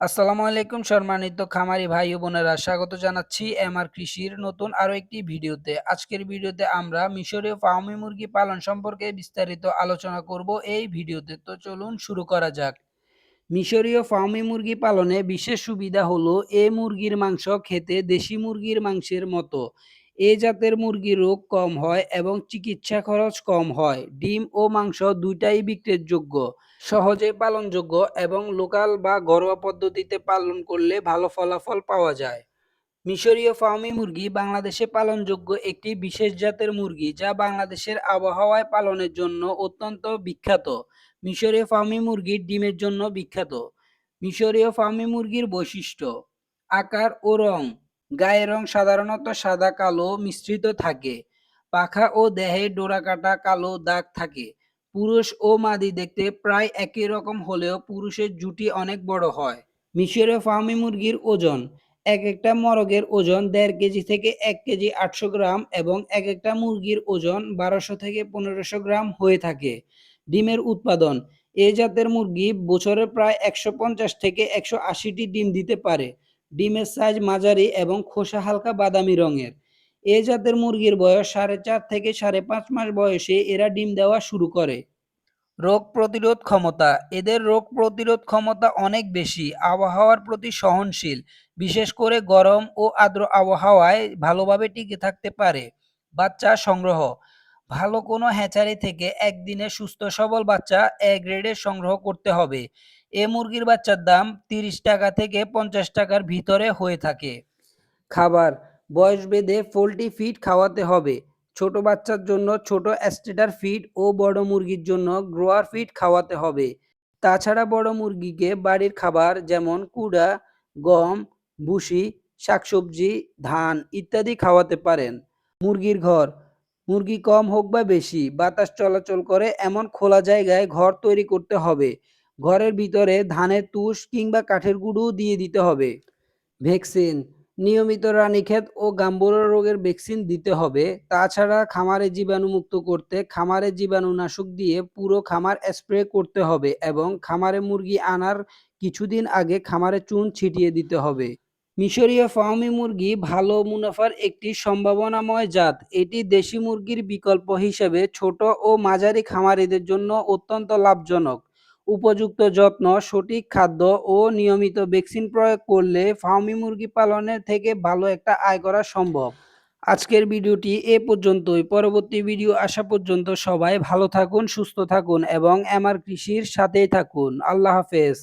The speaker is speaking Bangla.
আসসালামু আলাইকুম সম্মানিত খামারি ভাই বোনেরা, স্বাগত জানাচ্ছি এমআর কৃষির নতুন আরও একটি ভিডিওতে। আজকের ভিডিওতে আমরা মিশরীয় ফার্মি মুরগি পালন সম্পর্কে বিস্তারিত আলোচনা করব এই ভিডিওতে। তো চলুন শুরু করা যাক। মিশরীয় ফার্মি মুরগি পালনে বিশেষ সুবিধা হলো, এ মুরগির মাংস খেতে দেশি মুরগির মাংসের মতো। এ জাতের মুরগির রোগ কম হয় এবং চিকিৎসা খরচ কম হয়। ডিম ও মাংস দুইটাই বিক্রির যোগ্য সহজে পালনযোগ্য এবং লোকাল বা ঘরোয়া পদ্ধতিতে পালন করলে ভালো ফলাফল পাওয়া যায়। মিশরীয় ফার্মি মুরগি বাংলাদেশে পালনযোগ্য একটি বিশেষ জাতের মুরগি যা বাংলাদেশের আবহাওয়ায় পালনের জন্য অত্যন্ত বিখ্যাত। মিশরীয় ফার্মি মুরগির ডিমের জন্য বিখ্যাত। মিশরীয় ফার্মি মুরগির বৈশিষ্ট্য, আকার ও রং গায়ের রং সাধারণত সাদা, কালো, মিশ্রিত থাকে। পাখা ও দেহে ডোরাকাটা কালো দাগ থাকে। পুরুষ ও মাদি দেখতে প্রায় একই রকম হলেও পুরুষের জুটি অনেক বড় হয়। মিশরীয় ফার্মি মুরগির ওজন, এক একটা মরগের ওজন দেড় কেজি থেকে এক কেজি আটশো গ্রাম এবং এক একটা মুরগির ওজন বারোশো থেকে পনেরোশো গ্রাম হয়ে থাকে। ডিমের উৎপাদন, এ জাতের মুরগি বছরে প্রায় একশো পঞ্চাশ থেকে একশো আশিটি ডিম দিতে পারে। ডিমের সাইজ মাঝারি এবং খোসা হালকা বাদামি রঙের। এ জাতের মুরগির বয়স সাড়ে চার থেকে সাড়ে পাঁচ মাস বয়সে এরা ডিম দেওয়া শুরু করে। রোগ প্রতিরোধ ক্ষমতা, এদের রোগ প্রতিরোধ ক্ষমতা অনেক বেশি, আবহাওয়ার প্রতি সহনশীল, বিশেষ করে গরম ও আর্দ্র আবহাওয়ায় ভালোভাবে টিকে থাকতে পারে। বাচ্চা সংগ্রহ ভালো কোনো হ্যাচারি থেকে একদিনে সুস্থ সবল বাচ্চা এ গ্রেডের সংগ্রহ করতে হবে। এ মুরগির বাচ্চার দাম তিরিশ টাকা থেকে পঞ্চাশ টাকার ভিতরে হয়ে থাকে। খাবার, বয়স বেঁধে পোলট্রি ফিড খাওয়াতে হবে। ছোট বাচ্চার জন্য ছোট অ্যাস্টেটার ফিড ও বড় মুরগির জন্য গ্রোয়ার ফিড খাওয়াতে হবে। তাছাড়া বড় মুরগিকে বাড়ির খাবার যেমন কুড়া, গম, ভুসি, শাকসবজি, ধান ইত্যাদি খাওয়াতে পারেন। মুরগির ঘর মুরগি কম হোক বা বেশি, বাতাস চলাচল করে এমন খোলা জায়গায় ঘর তৈরি করতে হবে। ঘরের ভিতরে ধানের তুষ কিংবা কাঠের গুঁড়ো দিয়ে দিতে হবে। ভ্যাকসিন, নিয়মিত রানীক্ষেত ও গাম্বুরা রোগের ভ্যাকসিন দিতে হবে। তাছাড়া খামারে জীবাণুমুক্ত করতে খামারে জীবাণুনাশক দিয়ে পুরো খামার স্প্রে করতে হবে এবং খামারে মুরগি আনার কিছুদিন আগে খামারে চুন ছিটিয়ে দিতে হবে। মিশরীয় ফার্মি মুরগি ভালো মুনাফার একটি সম্ভাবনাময় জাত। এটি দেশি মুরগির বিকল্প হিসেবে ছোট ও মাঝারি খামারিদের জন্য অত্যন্ত লাভজনক। উপযুক্ত যত্ন, সঠিক খাদ্য ও নিয়মিত ভ্যাকসিন প্রয়োগ করলে ফার্মি মুরগি পালনের থেকে ভালো একটা আয় করা সম্ভব। আজকের ভিডিওটি এ পর্যন্তই। পরবর্তী ভিডিও আসা পর্যন্ত সবাই ভালো থাকুন, সুস্থ থাকুন এবং এমআর কৃষির সাথেই থাকুন। আল্লাহ হাফেজ।